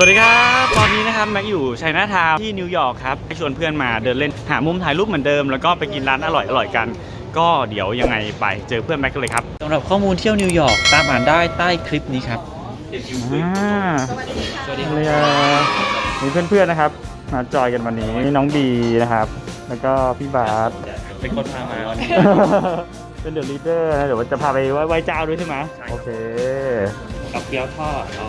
สวัสดีครับ ตอนนี้นะครับแม็กอยู่ชัยนาทาวน์ที่นิวยอร์กครับไปชวนเพื่อนมาเดินเล่นหามุมถ่ายรูปเหมือนเดิม แล้วก็ไปกินร้านอร่อยอร่อยๆกัน ก็เดี๋ยวยังไงไปเจอเพื่อนแม็กกันเลยครับสำหรับข้อมูลเที่ยวนิวยอร์กตามอ่านได้ใต้คลิปนี้ครับอ่าสวัสดีเลยมีเพื่อนๆนะครับ มาจอยกันวันนี้นี่น้องบีนะครับ แล้วก็พี่บาสเป็นคนพามาวันนี้เป็นเดอะลีดเดอร์นะเดี๋ยวจะพาไปไหว้ไหว้เจ้าด้วยใช่ไหมใช่ครับโอเคกับเกี๊ยวทอดเอา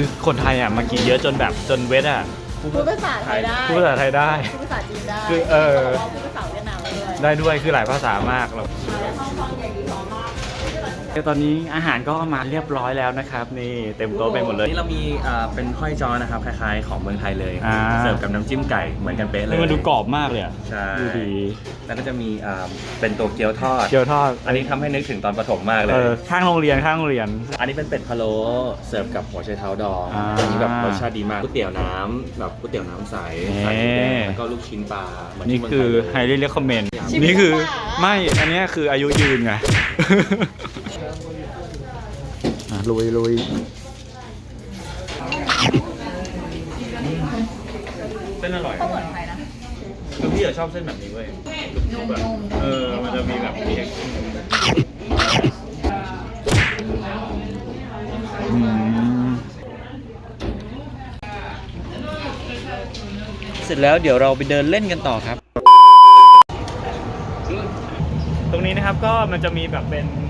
คือคนไทยอะมากินเยอะจนแบบจนเวทอะพูดภาษาไทยได้พูดภาษาไทยได้ พูดภาษาจีนได้คือเออแต่ว่าพูดภาษาเวียดนามได้ด้วยได้ด้วยคือหลายภาษามากเรา แล้วห้องฟังใหญ่ดีพอมาก ตอนนี้อาหารก็มาเรียบร้อยแล้วนะครับ นี่เต็มโต๊ะไปหมดเลย นี่เรามีอ่าเป็นห้อยจอนะครับคล้ายๆ ของเมืองไทยเลย อ่า เสิร์ฟกับน้ำจิ้มไก่เหมือนกันเป๊ะเลย มันดูกรอบมากเลยอะใช่ ดูดีแล้วก็จะมีอ่าเป็นตัวเกี๊ยวทอด เกี๊ยวทอดอันนี้ทำให้นึกถึงตอนประถมมากเลเอย อข้างโรงเรียนข้างโรงเรียน อันนี้เป็นเป็ดพะโล้เสิร์ฟกับหัวไชเท้าดองอ่าอันนี้แบบรสชาติดีมากก๋วยเตี๋ยวน้ำแบบก๋วยเตี๋ยวน้ำใสเอ๊ะใส่หมูแดงแล้วก็ลูกชิ้นปลาเหมือนนี่ที่เมืองคือไทยไฮเลยเรียกคอมเมนต์ชีวิตนี่คือลำบากอะไม่อันเนี้ยคืออายุยืนไงอะ ลุยลุยเส้นอร่อยก็เหมือนไทยนะ คือพี่อะชอบเส้นแบบนี้เว้ยนุ่มๆแบบเออ มันจะมีแบบเท็กอืมเสร็จแล้วเดี๋ยวเราไปเดินเล่นกันต่อครับ ตรงนี้นะครับก็มันจะมีแบบเป็นอ่าโค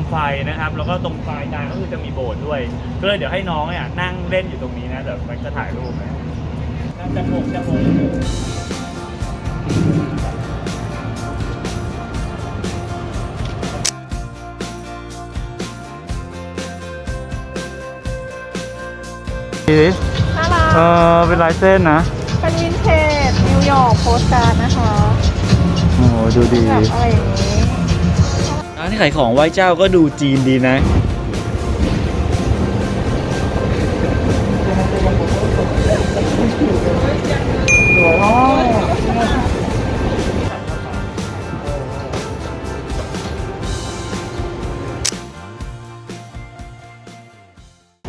มไฟนะครับ แล้วก็ตรงปลายทางก็คือจะมีโบสถ์ด้วย ก็เลยเดี๋ยวให้น้องเนี่ยนั่งเล่นอยู่ตรงนี้นะเดี๋ยวมันจะถ่ายรูปนะจะโมกจะโมกดีดิน่ารักเออเป็นลายเส้นนะ เป็นวินเทจนิวยอร์กโพสการ์ดนะคะ โอ้โหดูดี แบบอะไรอย่างนี้ร้าน ที่ขายของไหว้เจ้าก็ดูจีนดีนะ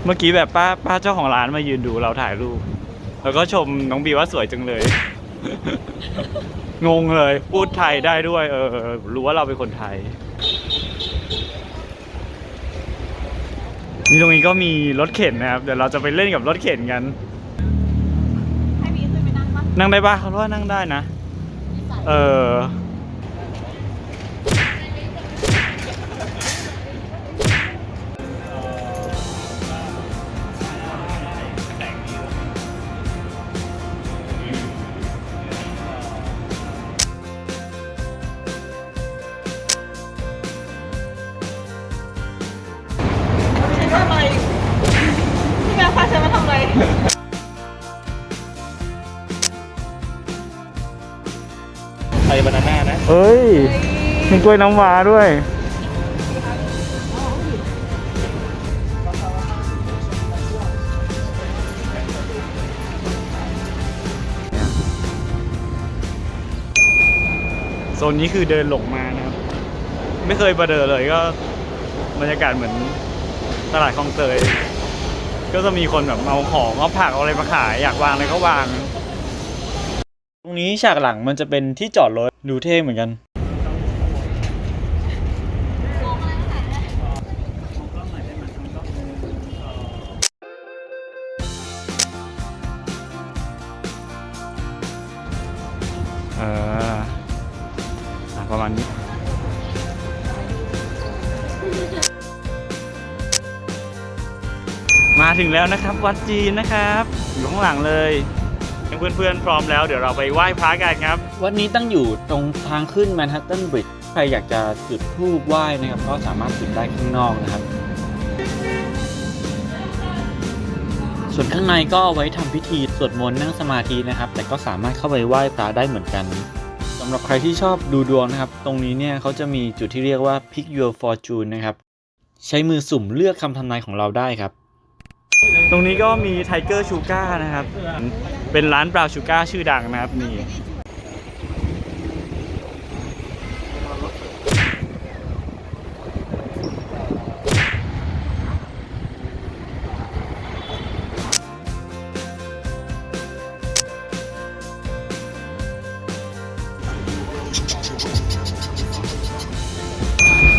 เมื่อกี้แบบป้าป้าเจ้าของร้านมายืนดูเราถ่ายรูป แล้วก็ชมน้องบีว่าสวยจังเลย งงเลย พูดไทยได้ด้วย เออ รู้ว่าเราเป็นคนไทย นี่ตรงนี้ก็มีรถเข็นนะครับ เดี๋ยวเราจะไปเล่นกับรถเข็นกัน ให้มีขึ้นไปนั่งปะนั่งได้ปะเขาว่านั่งได้นะ เออ ไรไทยบานาน่านะเฮ้ย มีกล้วยน้ำว้าด้วย โซนนี้คือเดินหลงมานะครับ ไม่เคยมาเดินเลยก็บรรยากาศเหมือนตลาดคลองเตย ก็จะมีคนแบบเอาของเอาผักเอาอะไรมาขายอยากวางอะไรก็วาง ตรงนี้ฉากหลังมันจะเป็นที่จอดรถดูเท่เหมือนกัน ถึงแล้วนะครับ วัดจีนนะครับ อยู่ข้างหลังเลยเพื่อนๆพร้อมแล้วเดี๋ยวเราไปไหว้พระกันครับ วัดนี้ตั้งอยู่ตรงทางขึ้นแมนฮัตตันบริดจ์ใครอยากจะจุดธูปไหว้นะครับ ก็สามารถจุดได้ข้างนอกนะครับ ส่วนข้างในก็เอาไว้ทำพิธีสวดมนต์นั่งสมาธินะครับ แต่ก็สามารถเข้าไปไหว้พระได้เหมือนกันสำหรับใครที่ชอบดูดวงนะครับ ตรงนี้เนี่ยเขาจะมีจุดที่เรียกว่า pick your fortune นะครับ ใช้มือสุ่มเลือกคำทำนายของเราได้ครับ ตรงนี้ก็มีไทเกอร์ชูการ์นะครับ เป็นร้านเปล่าชูการ์ชื่อดังนะครับนี่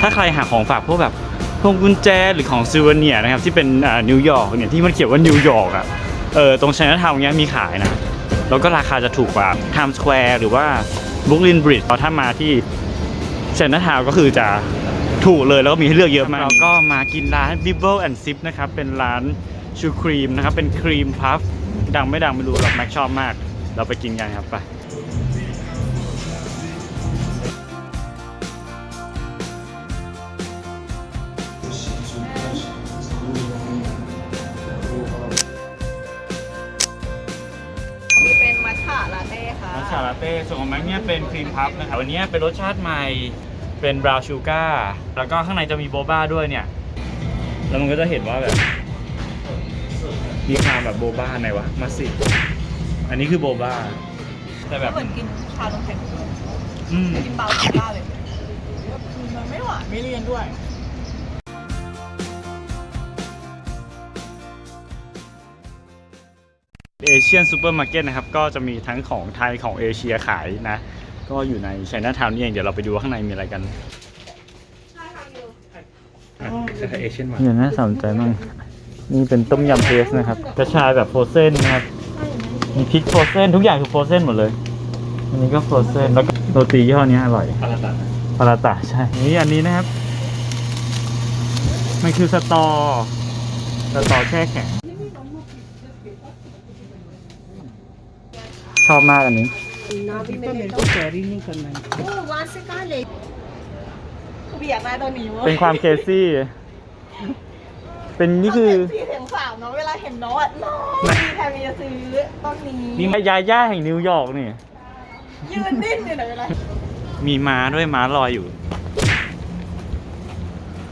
ถ้าใครหาของฝากพวกแบบ พวงกุญแจหรือของซิวเนียนะครับที่เป็นนิวยอร์กเนี่ยที่มันเขียนว่านิวยอร์กอะเออตรงไชน่าทาวน์เนี้ยมีขายนะ แล้วก็ราคาจะถูกกว่าไทม์สแควร์หรือว่าบุคลินบริดจ์ถ้ามาที่ไชน่าทาวน์ก็คือจะถูกเลยแล้วก็มีให้เลือกเยอะมากเราก็มากินร้าน Bibble and Sip นะครับเป็นร้านชูครีมนะครับเป็นครีมพัฟดังไม่ดังไม่รู้หรอกแม็กชอบมาก เราไปกินกันครับไป ค่ะมัทฉะลาเต้ส่วนของแม็กเนี่ยเป็นครีมพัฟนะครับวันนี้เป็นรสชาติใหม่ เป็นบราวน์ชูการ์แล้วก็ข้างในจะมีโบบ้าด้วยเนี่ย แล้วมันก็จะเห็นว่าแบบ มีความแบบโบบ้าไหนวะ มาสิ อันนี้คือโบบ้า แต่แบบ เหมือนกินชานมไข่มุกอืม กินเบาสุดบ้าเลยมันไม่หวานไม่เลี่ยนด้วย เอเชียนซูเปอร์มาร์เก็ตนะครับก็จะมีทั้งของไทยของเอเชียขายนะ ก็อยู่ในไชน่าทาวน์นี่เองเดี๋ยวเราไปดูว่าข้างในมีอะไรกันเอเชียนมาเนี่ยน่าสนใจมากนี่เป็นต้มยำเพสนะครับกระชายแบบโฟรเซนนะครับมีพริกโฟรเซนทุกอย่างคือโฟรเซนหมดเลย อันนี้ก็โฟรเซนแล้วก็โรตียี่ห้อนี้อร่อยปาราตาปาราตาใช่นี่อันนี้นะครับมันคือสตอสตอแช่แข็ง ชอบมากอันนี้กูอยากได้ตัวนี้เว้ยเป็นความเคซี่ เป็นนี่คือพี่เห็นสาวเนาะเวลาเห็นน้องอะน้องมีใครมีจะซื้อต้นนี้นี่ยาย่าแห่งนิวยอร์กนี่ ยืนดิ้นอยู่ไหนเวลามีม้าด้วยม้าลอยอยู่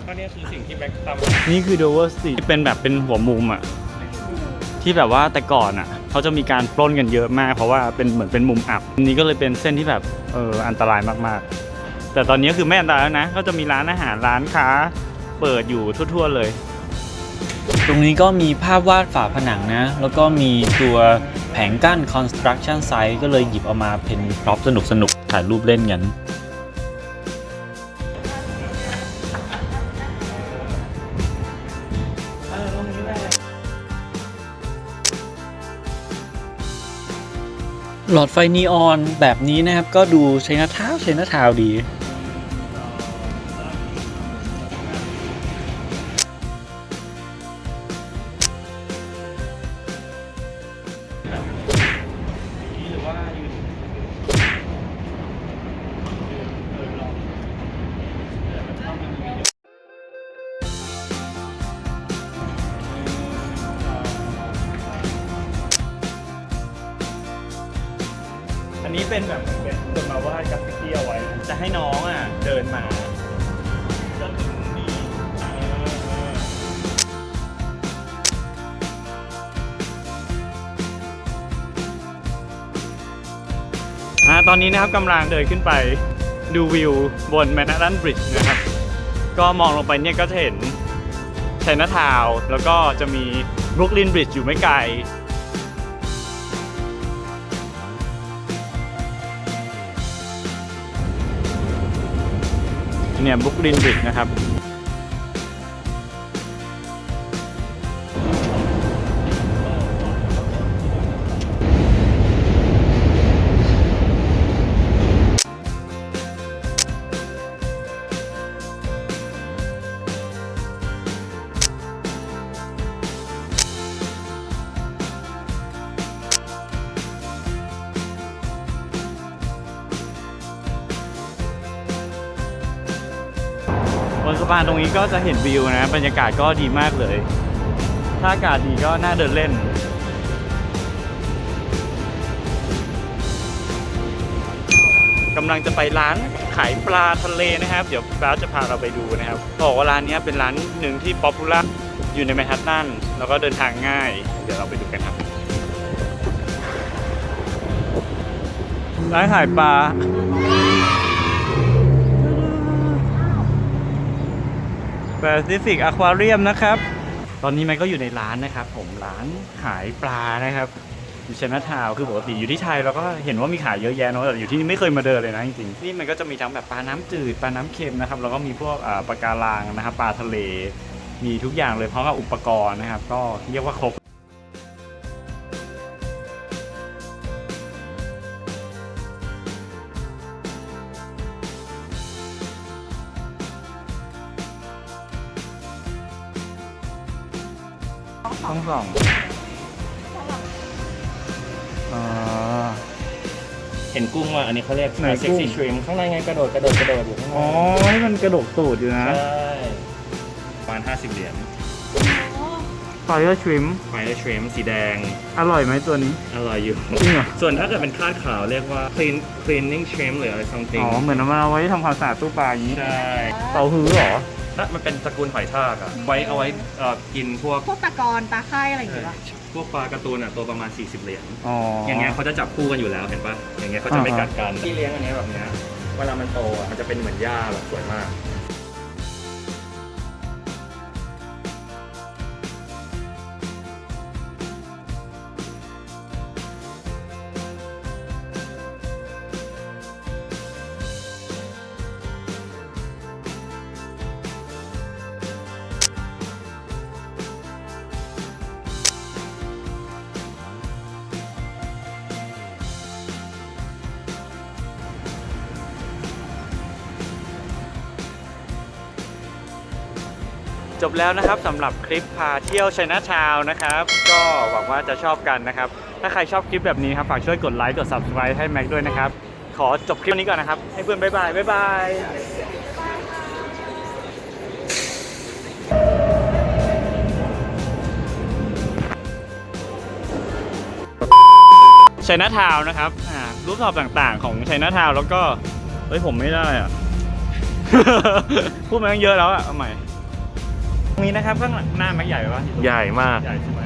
ก็นี่คือสิ่งที่แบ็คทำนี่คือ Dover Street ที่เป็นแบบเป็นหัวมุมอะ ที่แบบว่าแต่ก่อนอะ เขาจะมีการปล้นกันเยอะมาก เพราะว่าเป็นเหมือนเป็นมุมอับนี้ก็เลยเป็นเส้นที่แบบเอออันตรายมากๆ แต่ตอนนี้คือไม่อันตรายแล้วนะ ก็จะมีร้านอาหารร้านค้าเปิดอยู่ทั่ว ๆเลย ตรงนี้ก็มีภาพวาดฝาผนังนะ แล้วก็มีตัวแผงกั้น construction site ก็เลยหยิบเอามาเป็นพร็อพสนุกสนุกๆถ่ายรูปเล่นกัน หลอดไฟนีออนแบบนี้นะครับ ก็ดูใช้หน้าเท้าใช้หน้าเท้าดี นี้เป็นแบบเป็นคนมาวาดกราฟฟิตี้เอาไว้ จะให้น้องอะเดินมาจนถึงนี้เออเอออ่าตอนนี้นะครับกำลังเดินขึ้นไปดูวิวบนแมนฮัตตันบริดจ์นะครับ ก็มองลงไปเนี่ยก็จะเห็นไชน่าทาวน์แล้วก็จะมีบรุกลินบริดจ์อยู่ไม่ไกล เนี่ยบุกลินบิดนะครับ บนสะพาตรงนี้ก็จะเห็นวิวนะบรรยากาศก็ดีมากเลย ถ้าอากาศดีก็น่าเดินเล่น กำลังจะไปร้านขายปลาทะเลนะครับ เดี๋ยวป้าจะพาเราไปดูนะครับบอกว่าร้านนี้เป็นร้านหนึ่งที่ป๊อปปูล่าอยู่ในแมนฮัตตันแล้วก็เดินทางง่าย เดี๋ยวเราไปดูกันครับ ร้านขายปลา แปซิฟิกอะควาเรียมนะครับ ตอนนี้แม็กก็อยู่ในร้านนะครับ ผมร้านขายปลานะครับอยู่ชนะทาวคือปกติอยู่ที่ไทยเราก็เห็นว่ามีขายเยอะแยะเนอะแต่อยู่ที่นี่ไม่เคยมาเดินเลยนะจริงๆนี่มันก็จะมีทั้งแบบปลาน้ำจืดปลาน้ำเค็มนะครับแล้วก็มีพวกปลาการังนะครับปลาทะเล มีทุกอย่างเลยพร้อมกับอุปกรณ์นะครับ ก็เรียกว่าครบ ต้องส่องอ๋อเห็นกุ้งว่าอันนี้เขาเรียกไหนกุ้เซ็กงซี่ชริมข้างในไงกระโดดกระโดดกระโดดอยู่ข้างในอ๋อให้มันกระดกตูดอยู่นะใช่ประมาณ50 เหรียญไฟเออร์ชริมไฟล์ชริมสีแดง อร่อยไหมตัวนี้ อร่อยอยู่ จริงเหรอ ส่วนถ้าเกิดเป็นคาดขาวเรียกว่า clean cleaning shrimp หรืออะไร something อ๋อ เหมือนเอามาไว้ทำความสะอาดตู้ปลาอย่างนี้ ใช่เป่าฮื้อเหรอ ถ้ามันเป็นตระกูลหอยทากอะไว้เอาไว้เอ่อกินพวกพวกตะกอนปลาค่ายอะไรอย่างเงี้ยป่ะพวกปลาการ์ตูนอะตัวประมาณ 40 เหรียญ อ๋ออ อย่างเงี้ยเขาจะจับคู่กันอยู่แล้วเห็นปะอย่างเงี้ยเขาจะไม่อ่าฮะ กัดกันที่เลี้ยงอันเนี้ยแบบเนี้ยเวลามันโตอะมันจะเป็นเหมือนหญ้าแบบสวยมาก จบแล้วนะครับสำหรับคลิปพาเที่ยวไชน่าทาวน์นะครับ ก็หวังว่าจะชอบกันนะครับ ถ้าใครชอบคลิปแบบนี้ครับฝากช่วยกดไลค์กด subscribe ให้แม็กด้วยนะครับ ขอจบคลิปนี้ก่อนนะครับ ให้เพื่อนบ๊ายบายบ๊ายบายชัยนาทาวน์นะครับ อ่า รูปทอบต่างๆ ของชัยนาทาวน์แล้วก็ เฮ้ย ผมไม่ได้อะ พูดมาตั้งเยอะแล้วอะ เอาใหม่ ตรงนี้นะครับข้างหลังหน้าแม็กใหญ่ปะใหญ่มาก ใหญ่ใช่ไหม